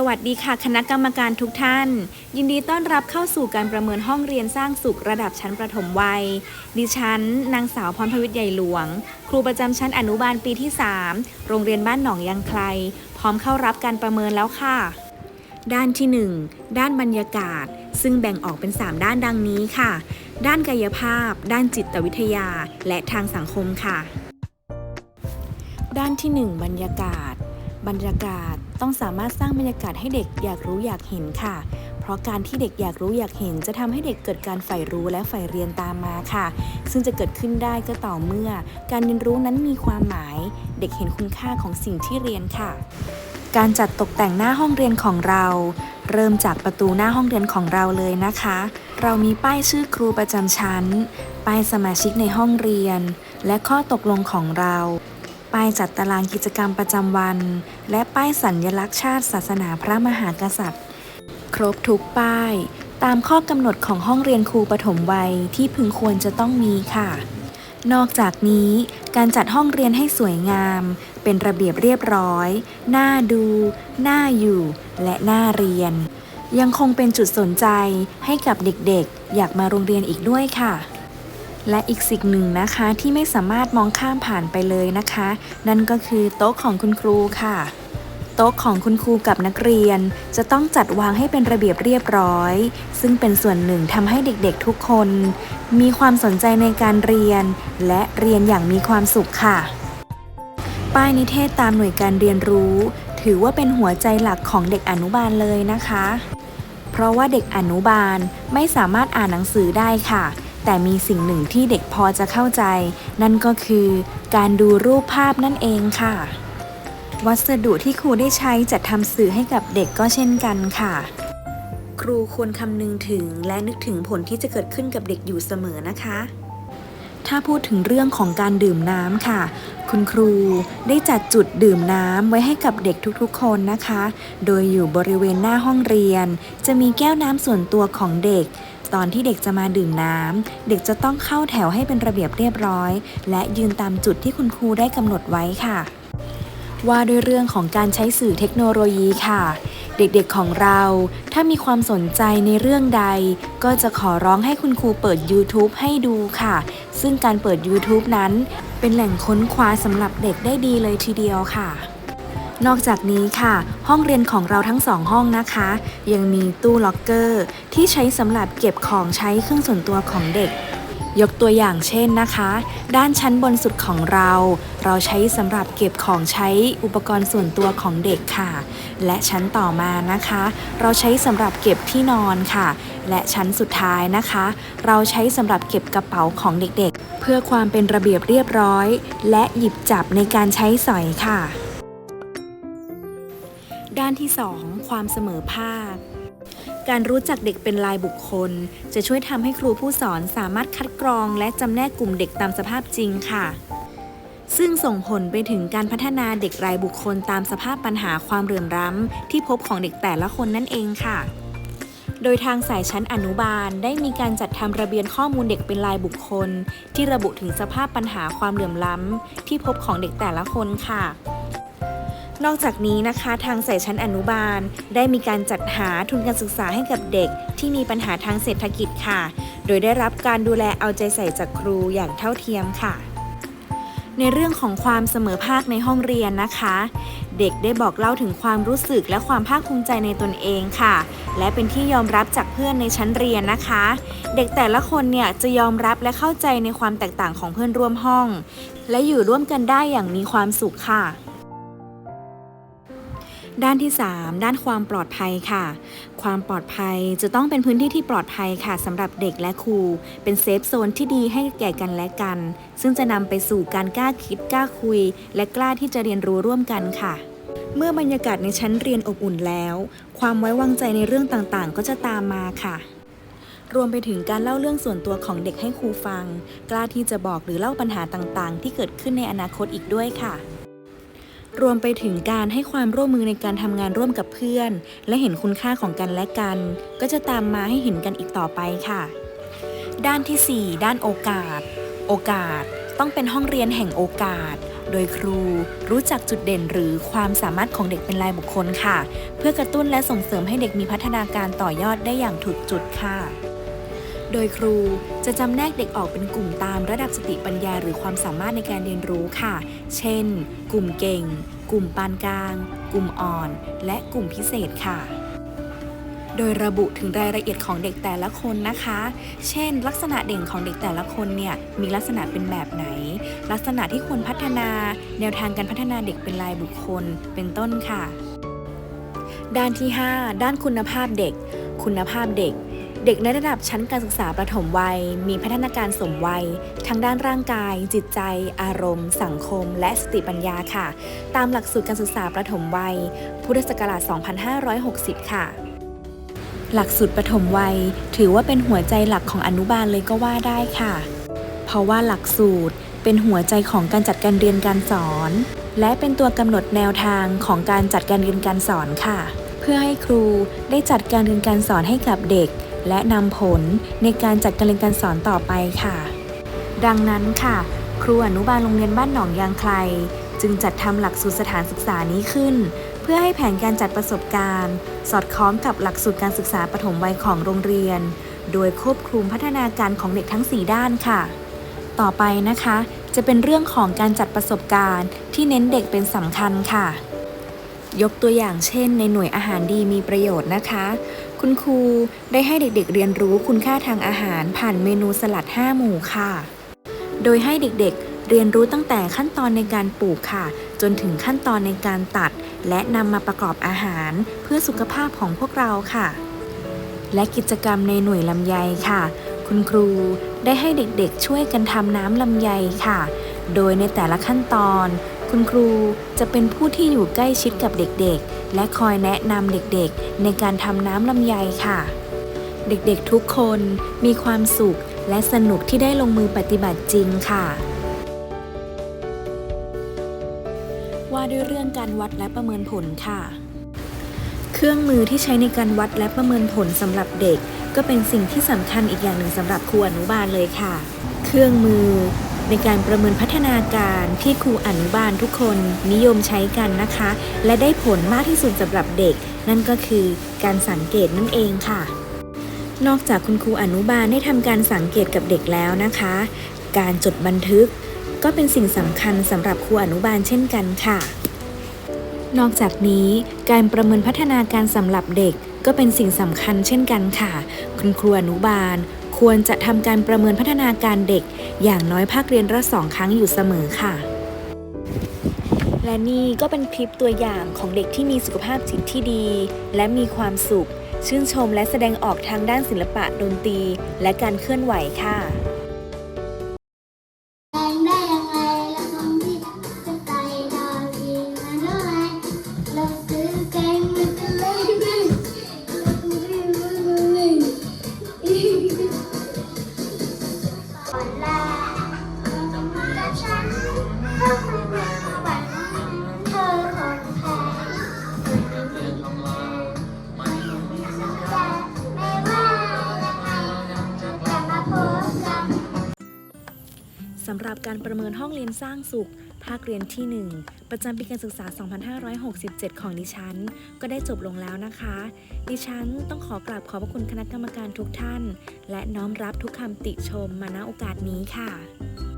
สวัสดีค่ะคณะกรรมการทุกท่าน ยินดีต้อนรับเข้าสู่การประเมินห้องเรียนสร้างสุขระดับชั้นประถมวัย ดิฉัน นางสาวพรพวิทย์ใหญ่หลวง ครูประจำชั้นอนุบาลปีที่ 3 โรงเรียนบ้านหนองยางไคลพร้อมเข้ารับการประเมินแล้วค่ะ ด้านที่ 1 ด้านบรรยากาศ ซึ่งแบ่งออกเป็น 3 ด้านดังนี้ค่ะ ด้านกายภาพ ด้านจิตวิทยา และทางสังคมค่ะ ด้านที่ 1 บรรยากาศ บรรยากาศ ต้องสามารถสร้างบรรยากาศให้เด็กอยากรู้อยากเห็นค่ะ เพราะการที่เด็กอยากรู้อยากเห็น จะทำให้เด็กเกิดการใฝ่รู้และใฝ่เรียนตามมาค่ะ ซึ่งจะเกิดขึ้นได้ก็ต่อเมื่อ การเรียนรู้นั้นมีความหมาย เด็กเห็นคุณค่าของสิ่งที่เรียนค่ะ การจัดตกแต่งหน้าห้องเรียนของเรา เริ่มจากประตูหน้าห้องเรียนของเราเลยนะคะ เรามีป้ายชื่อครูประจำชั้น ป้ายสมาชิกในห้องเรียน และข้อตกลงของเรา ป้ายจัดตารางกิจกรรมประจำวัน และป้ายสัญญลักษณ์ชาติศาสนาพระมหากษัตริย์ ครบทุกป้าย ตามข้อกำหนดของห้องเรียนครูปฐมวัยที่พึงควรจะต้องมีค่ะ นอกจากนี้การจัดห้องเรียนให้สวยงาม เป็นระเบียบเรียบร้อย น่าดู น่าอยู่ และน่าเรียน ยังคงเป็นจุดสนใจให้กับเด็กๆ อยากมาโรงเรียนอีกด้วยค่ะ และอีกสิ่งหนึ่งนะคะที่ไม่สามารถมองข้ามผ่านไปเลยนะคะ นั่นก็คือโต๊ะของคุณครูค่ะ โต๊ะของคุณครูกับนักเรียน จะต้องจัดวางให้เป็นระเบียบเรียบร้อย ซึ่งเป็นส่วนหนึ่งทำให้เด็กๆทุกคน มีความสนใจในการเรียน และเรียนอย่างมีความสุขค่ะ ป้ายนิเทศตามหน่วยการเรียนรู้ ถือว่าเป็นหัวใจหลักของเด็กอนุบาลเลยนะคะ เพราะว่าเด็กอนุบาลไม่สามารถอ่านหนังสือได้ค่ะ แต่มีสิ่งหนึ่งที่เด็กพอจะเข้าใจ นั่นก็คือการดูรูปภาพนั่นเองค่ะ วัสดุที่ครูได้ใช้จัดทำสื่อให้กับเด็กก็เช่นกันค่ะ ครูควรคำนึงถึงและนึกถึงผลที่จะเกิดขึ้นกับเด็กอยู่เสมอนะคะ ถ้าพูดถึงเรื่องของการดื่มน้ำค่ะ คุณครูได้จัดจุดดื่มน้ำไว้ให้กับเด็กทุกๆ คนนะคะ โดยอยู่บริเวณหน้าห้องเรียน จะมีแก้วน้ำส่วนตัวของเด็ก ตอนที่เด็กจะมาดื่มน้ำ เด็กจะต้องเข้าแถวให้เป็นระเบียบเรียบร้อย และยืนตามจุดที่คุณครูได้กำหนดไว้ค่ะ ว่าด้วยเรื่องของการใช้สื่อเทคโนโลยีค่ะ เด็กๆของเรา ถ้ามีความสนใจในเรื่องใด ก็จะขอร้องให้คุณครูเปิด YouTube ให้ดูค่ะ ซึ่งการเปิด YouTube นั้น เป็นแหล่งค้นคว้าสำหรับเด็กได้ดีเลยทีเดียวค่ะ นอกจากนี้ค่ะ ห้องเรียนของเราทั้งสองห้องนะคะ ยังมีตู้ล็อกเกอร์ ที่ใช้สำหรับเก็บของใช้เครื่องส่วนตัวของเด็ก ยกตัวอย่างเช่นนะคะ ด้านชั้นบนสุดของเรา เราใช้สำหรับเก็บของใช้อุปกรณ์ส่วนตัวของเด็กค่ะ และชั้นต่อมานะคะ เราใช้สำหรับเก็บที่นอนค่ะ และชั้นสุดท้ายนะคะ เราใช้สำหรับเก็บกระเป๋าของเด็กๆ เพื่อความเป็นระเบียบเรียบร้อย และหยิบจับในการใช้สอยค่ะานที่ 2 ความเสมอภาค การรู้จักเด็กเป็นรายบุคคล จะช่วยทำให้ครูผู้สอนสามารถคัดกรองและจำแนกกลุ่มเด็กตามสภาพจริงค่ะ ซึ่งส่งผลไปถึงการพัฒนาเด็กรายบุคคลตามสภาพปัญหาความเหลื่อมล้ำที่พบของเด็กแต่ละคนนั่นเองค่ะโดยทางสายชั้นอนุบาลได้มีการจัดทำระเบียนข้อมูลเด็กเป็นรายบุคคล ที่ระบุถึงสภาพปัญหาความเหลื่อมล้ำที่พบของเด็กแต่ละคนค่ะ นอกจากนี้นะคะทางสายชั้นอนุบาล ได้มีการจัดหาทุนการศึกษาให้กับเด็กที่มีปัญหาทางเศรษฐกิจค่ะ โดยได้รับการดูแลเอาใจใส่จากครูอย่างเท่าเทียมค่ะ ในเรื่องของความเสมอภาคในห้องเรียนนะคะ เด็กได้บอกเล่าถึงความรู้สึกและความภาคภูมิใจในตนเองค่ะ และเป็นที่ยอมรับจากเพื่อนในชั้นเรียนนะคะ เด็กแต่ละคนเนี่ยจะยอมรับและเข้าใจในความแตกต่างของเพื่อนร่วมห้อง และอยู่ร่วมกันได้อย่างมีความสุขค่ะ ด้านที่ 3 ด้านความปลอดภัยค่ะ ความปลอดภัยจะต้องเป็นพื้นที่ที่ปลอดภัยค่ะสำหรับเด็กและครู เป็นเซฟโซนที่ดีให้แก่กันและกัน ซึ่งจะนำไปสู่การกล้าคิดกล้าคุย และกล้าที่จะเรียนรู้ร่วมกันค่ะ เมื่อบรรยากาศในชั้นเรียนอบอุ่นแล้ว ความไว้วางใจในเรื่องต่างๆ ก็จะตามมาค่ะรวมไปถึงการเล่าเรื่องส่วนตัวของเด็กให้ครูฟัง กล้าที่จะบอกหรือเล่าปัญหาต่างๆ ที่เกิดขึ้นในอนาคตอีกด้วยค่ะ รวมไปถึงการให้ความร่วมมือในการทำงานร่วมกับเพื่อน และเห็นคุณค่าของกันและกัน ก็จะตามมาให้เห็นกันอีกต่อไปค่ะ ด้านที่ 4 ด้านโอกาส โอกาสต้องเป็นห้องเรียนแห่งโอกาส โดยครูรู้จักจุดเด่นหรือความสามารถของเด็กเป็นรายบุคคลค่ะ เพื่อกระตุ้นและส่งเสริมให้เด็กมีพัฒนาการต่อยอดได้อย่างถูกจุดค่ะ โดยครูจะจำแนกเด็กออกเป็นกลุ่มตามระดับสติปัญญาหรือความสามารถในการเรียนรู้ค่ะ เช่น กลุ่มเก่ง กลุ่มปานกลาง กลุ่มอ่อน และกลุ่มพิเศษค่ะ โดยระบุถึงรายละเอียดของเด็กแต่ละคนนะคะ เช่น ลักษณะเด่นของเด็กแต่ละคนเนี่ยมีลักษณะเป็นแบบไหน ลักษณะที่ควรพัฒนา แนวทางการพัฒนาเด็กเป็นรายบุคคล เป็นต้นค่ะ ด้านที่ 5 ด้านคุณภาพเด็ก คุณภาพเด็ก เด็กในระดับชั้นการศึกษาประถมวัย มีพัฒนาการสมวัย ทั้งด้านร่างกาย จิตใจ อารมณ์ สังคม และสติปัญญาค่ะ ตามหลักสูตรการศึกษาประถมวัย พุทธศักราช 2560 ค่ะ หลักสูตรประถมวัย ถือว่าเป็นหัวใจหลักของอนุบาลเลยก็ว่าได้ค่ะ เพราะว่าหลักสูตรเป็นหัวใจของการจัดการเรียนการสอน และเป็นตัวกำหนดแนวทางของการจัดการเรียนการสอนค่ะ เพื่อให้ครูได้จัดการเรียนการสอนให้กับเด็ก และนำผลในการจัดการเรียนการสอนต่อไปค่ะ ดังนั้นค่ะ ครูอนุบาลโรงเรียนบ้านหนองยางไคลจึงจัดทำหลักสูตรสถานศึกษานี้ขึ้น เพื่อให้แผนการจัดประสบการณ์ สอดคล้องกับหลักสูตรการศึกษาปฐมวัยของโรงเรียน โดยควบคุมพัฒนาการของเด็กทั้ง 4 ด้านค่ะ ต่อไปนะคะ จะเป็นเรื่องของการจัดประสบการณ์ที่เน้นเด็กเป็นสำคัญค่ะ ยกตัวอย่างเช่น ในหน่วยอาหารดีมีประโยชน์นะคะ คุณครูได้ให้เด็กๆเรียนรู้คุณค่าทางอาหารผ่านเมนูสลัด 5 หมู่ค่ะ โดยให้เด็กๆเรียนรู้ตั้งแต่ขั้นตอนในการปลูกค่ะ จนถึงขั้นตอนในการตัด และนำมาประกอบอาหารเพื่อสุขภาพของพวกเราค่ะ และกิจกรรมในหน่วยลำไยค่ะ คุณครูได้ให้เด็กๆช่วยกันทำน้ำลำไยค่ะ โดยในแต่ละขั้นตอน คุณครูจะเป็นผู้ที่อยู่ใกล้ชิดกับเด็กๆ และคอยแนะนำเด็กๆ ในการทำน้ำลำไยค่ะ เด็กๆทุกคนมีความสุขและสนุกที่ได้ลงมือปฏิบัติจริงค่ะ ว่าด้วยเรื่องการวัดและประเมินผลค่ะ เครื่องมือที่ใช้ในการวัดและประเมินผลสำหรับเด็ก ก็เป็นสิ่งที่สำคัญอีกอย่างหนึ่งสำหรับครูอนุบาลเลยค่ะ เครื่องมือ ในการประเมินพัฒนาการที่ครูอนุบาลทุกคนนิยมใช้กันนะคะ และได้ผลมากที่สุดสำหรับเด็ก นั่นก็คือการสังเกตนั่นเองค่ะ นอกจากคุณครูอนุบาลได้ทำการสังเกตกับเด็กแล้วนะคะ การจดบันทึก ก็เป็นสิ่งสำคัญสำหรับครูอนุบาลเช่นกันค่ะ นอกจากนี้การประเมินพัฒนาการสำหรับเด็กก็เป็นสิ่งสำคัญเช่นกันค่ะ คุณครูอนุบาล ควรจะทำการประเมินพัฒนาการเด็ก อย่างน้อยภาคเรียนละสองครั้งอยู่เสมอค่ะ และนี่ก็เป็นคลิปตัวอย่างของเด็กที่มีสุขภาพจิตที่ดี และมีความสุข ชื่นชมและแสดงออกทางด้านศิลปะดนตรี และการเคลื่อนไหวค่ะ ฉัน สำหรับการประเมินห้องเรียนสร้างสุข ภาคเรียนที่ 1 ประจำปีการศึกษา 2567 ของดิฉัน ก็ได้จบลงแล้วนะคะ ดิฉันต้องขอกราบขอบพระคุณคณะกรรมการทุกท่าน และน้อมรับทุกคำติชมมาณโอกาสนี้ค่ะ